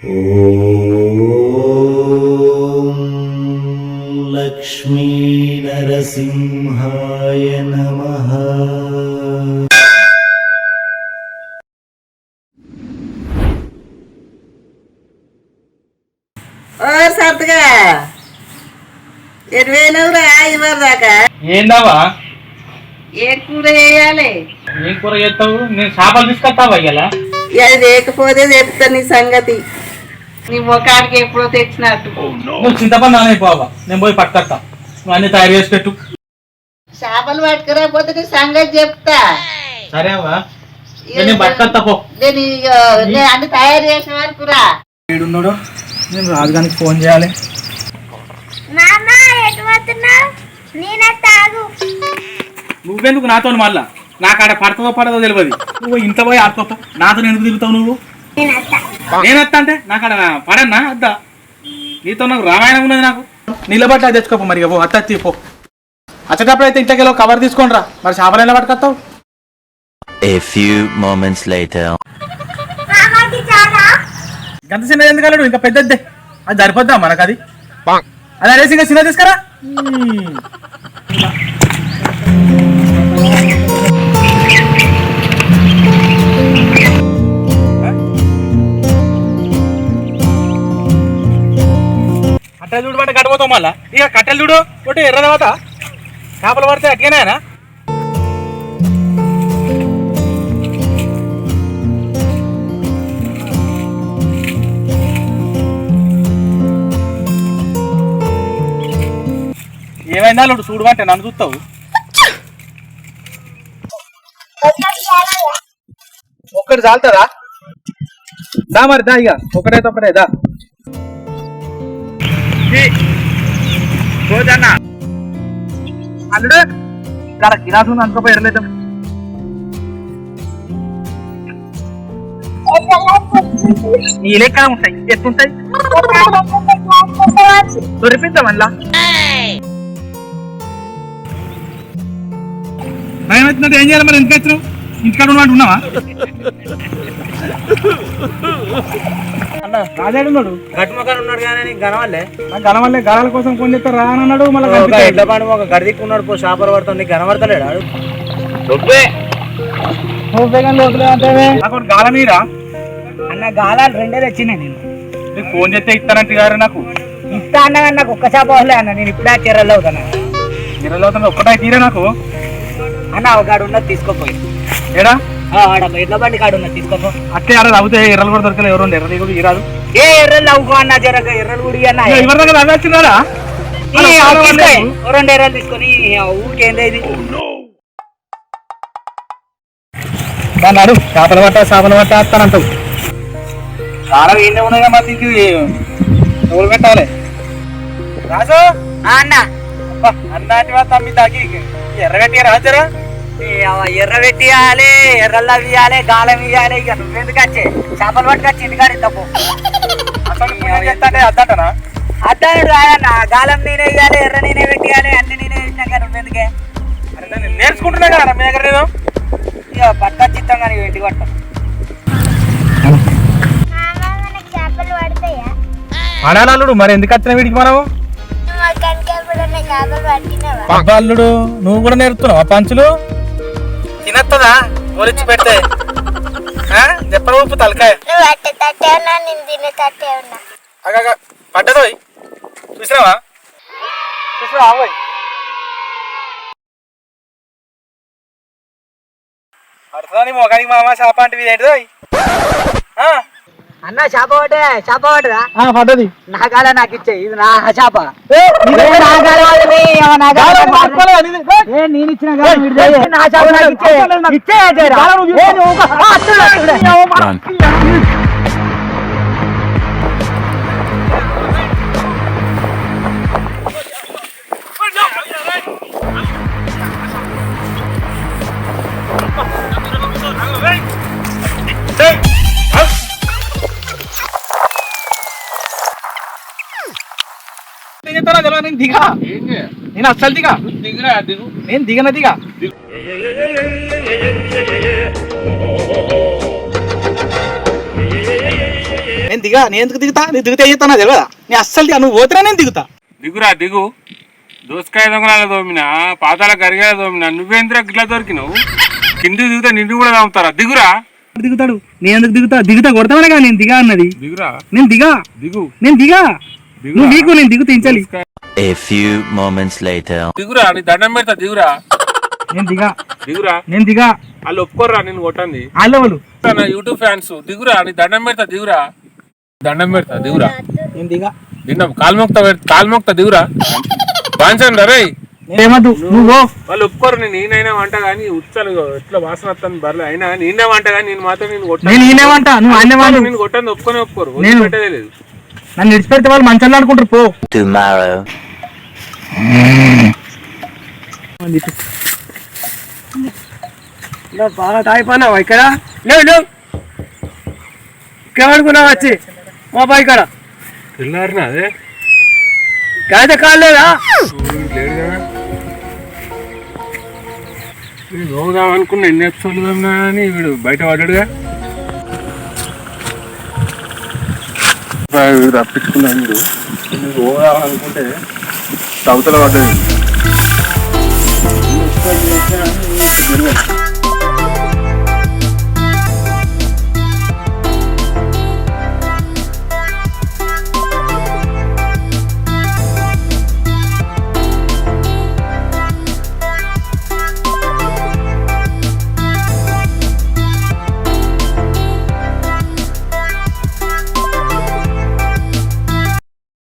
ॐ लक्ष्मीनरसिंहाय नमः ఓ సర్దుగా ఎటు పోయినవురా ఇవ్వరు దాకా ఏందావా ఏ కూర వేయాలి ఏం కూర చేస్తావు నేను చేపలు తీసుకొస్తావా ఇలా అది లేకపోతే చెప్తా నీ సంగతి నీ ముఖానికి ఎప్పుడో తెచ్చినట్టు. నువ్వు చింతపండు అయిపోవా నేను పోయి పట్టుకొస్తా. నువ్వు అన్ని తయారు చేసి పెట్టు. చేపలు పట్టుకురాకపోతే నీ సంగతి చెప్తా. సరే అవ్వా. నేను పట్టుకొస్తా పో. నేను ఇక నేను అన్ని తయారు చేసిన వరకు రా. వీడున్నాడు నేను రాజుగానికి ఫోన్ చేయాలి. నాన్న ఎటు పోతున్నావు? నేనే తాగు. నువ్వెందుకు నాతో మళ్ళా? నాకు ఆడ పడతదో పడదో తెలియదు నువ్వు ఇంత పోయి ఆడుకోతా నాతో ఎందుకు తిరుగుతావు నువ్వు? నేను వస్తా అంటే నాకు ఆడ పడన్నా వద్దా నీతో నాకు రామాయణం ఉన్నది నాకు. నిలబట్టి అది తెచ్చుకోపో మరి పో అత్త అత్తి పో. వచ్చేటప్పుడు అయితే ఒక కవర్ తీసుకోండి రా మరి చేపలు ఎలా పట్టుకొస్తావు? A few moments later. గంత చిన్నది ఎందుకు వెళ్ళడు ఇంకా పెద్దదే. అది సరిపోద్దా మనకు అది అది అనేసి ఇంకా చిన్న తీసుకురా? కట్టెలు చూడు పట్టే కట్టబోతాం మళ్ళా. ఇక కట్టెలు చూడు ఒకటి ఎర్ర తర్వాత. చేపలు పడితే అట్టిగానేనా ఏమైనా చూడు చూడు అంటే నన్ను చూస్తావు? ఒక్కటి చాలుతుందా దా మరి దా ఇక. ఒకటైతే ఒకటే దా. రోజన్నా. అల్లుడు ఇక్కడ గిలాసు ఉంది అనుకోపోయి ఎరలేదు నీ లెక్క ఉంటాయి ఎత్తుంటాయి. దొరికిద్దాం మళ్ళా భయమవుతుందంటే ఏం చేయాలి మరి? ఎందుకు వచ్చినావు ఇంటికాడ ఉన్నట్టు ఉన్నావా? రాజాడు ఉన్నాడు. గట్టుమకాడు ఉన్నాడు కానీ కోసం ఫోన్ చేస్తే రా అన్నాడు మళ్ళీ ఎడ్ల పాడు ఒక గడిదిక్కు ఉన్నాడు పో షాపర్ పడుతుంది కనబడతలేడు. నాకు గాల మీద అన్న గాలాలు రెండే తెచ్చినాయి నేను. నీకు ఫోన్ చేస్తే ఇస్తానంటే గారు నాకు. ఇస్తా అన్న కానీ నాకు ఒక్క చేప వదిలే అన్న నేను ఇప్పుడే చీరల్లో అవుతాను? ఇరవై అవుతుంది ఒక్కటే తీరే నాకు? అన్న ఒక ఆడు ఉన్నది తీసుకోపోయి ఏడా? ఎడ్ల బండి కాడు ఉన్నది తీసుకోపో. అట్లే అలా అవుతే ఎర్రలు కూడా దొరకలేదు ఎవరు ఎర్రది కూడా ఇరాదు. ఏ ఎర్రలు అవ్వుకో అన్న జరగ ఎర్రలు గుడి అన్న ఎవరి దగ్గర అవి వచ్చినారా? రెండు ఎర్రలు తీసుకొని ఊరికేంది ఇది? దాన్ని అడుగు చేపలు పట్ట చేపలు పట్ట వస్తానంటావు చాలా ఏంటి ఉన్నాయి మరి నీకు ఎవరు పెట్టాలి? రాజు? అన్న. అన్నాటి వా తమ్మి తాకి ఎర్రగట్టి రాజరా? ఎర్ర పెట్టియాలి ఎర్రల్లా ఇయ్యాలి గాలం ఇయ్యాలి ఇక నువ్వెందుకు వచ్చే? చేపలు పట్టుకొచ్చి ఇంటికాడ చేస్తాంటే అద్దంటనా? అద్దాడు రాయన్న గాలం నేనే ఇయ్యాలి ఎర్ర నేనే పెట్టియాలి అన్ని నేనే వేసినాక నువ్వెందుకే? నేర్చుకుంటున్నా కదా మీ దగ్గర నేను. ఇక పట్టుకొచ్చి ఇస్తాం కానీ ఇంటికి పట్టాం. అనాలల్లుడు మరి ఎందుకు వచ్చిన వీడికి మనం నువ్వు అక్కడికి ఎప్పుడన్నా చేపలు పట్టినావా? అబ్బా అల్లుడు నువ్వు కూడా నేర్పుతున్నావా పంచులు? తినత్తదా? ఒలిచి పెడితే. చెప్పర ఉప్పు తలకాయ. అగ పడ్డదోయ్ చూసినావా? చూసినావా? పోయ్. పడుతుందా నీ మొగానికి మామ చేప అంటే ఇది ఏంటిదోయ్ అన్న చేప పట్టే చేప పట్టదా పడ్డది. నా గాల నాకు ఇచ్చే ఇది నా చేప. నేను ఇచ్చిన. నా చేప నాకు ఇచ్చే. ఇచ్చే దిగా. నేను అస్సలు దిగా. దిగరా నేను దిగన దిగా. నేను నేను దిగా నేను ఎందుకు దిగుతా? నేను దిగుతా చేస్తానా తెలియదా నేను అస్సలు దిగా. నువ్వు పోతున్నా నేను దిగుతా. దిగురా దిగు. దోసకాయ దొంగలాల దోమినా పాతాల గరిగాల దోమినా నువ్వేంద్రా గిట్లా దొరికినావు? కింది దిగుతా నిన్ను కూడా తాగుతారా దిగురా. దిగుతాడు? నేను ఎందుకు దిగుతా? దిగుతా కొడతామనే కదా నేను దిగా అన్నది. దిగురా. నేను దిగా. దిగు. నేను దిగా. నువ్వు నీకు నేను దిగుతా ఇంచాలి. A few moments later. దిగురా నీ దండం పెడతా దిగురా. నేను దిగా. దిగురా. నేను దిగా. వాళ్ళు ఒప్పుకోర్రా నేను కొట్టండి ఆలోవలు నా యూట్యూబ్ ఫ్యాన్స్ దిగురా నీ దండం పెడతా దిగురా. దండం పెడతా దిగురా. నేను దిగా. నిన్న కాల్మొక్త కాల్మొక్త దిగురా. బాంచండి రే ఏమద్దు? నువ్వు వాళ్ళు ఒప్పుకోరు నేను నేనైనా వంట కానీ ఉచ్చలు ఎట్లా వాసన వస్తాను బర్రెలు అయినా నేనే వంట కానీ నేను మాత్రం నేను కొట్టాను. నేను ఈయనేమంటా నువ్వు అన్నేవాళ్ళు నేను కొట్టాను ఒప్పుకొని ఒప్పుకోరు. నేను- పెట్టేదే లేదు. నన్ను విడిచిపెడితే వాళ్ళు మంచాలు ఆడుకుంటారు పో. Tomorrow. బాగా తాగిపోయినావా ఇక్కడ లేవు లేవు ఇక్కడ పడుకున్నావు వచ్చి మా బాయ్ ఇక్కడ తెల్లారినా అదే కాలేదా కదా నేను పోదాం అనుకున్న ఎన్ని ఎపిసోడ్లు ఉన్నా అని వీడు బయట పడ్డాడుగా వీడు రప్పించుకున్నాడు పోదాం అనుకుంటే అవతల పడ్డాడు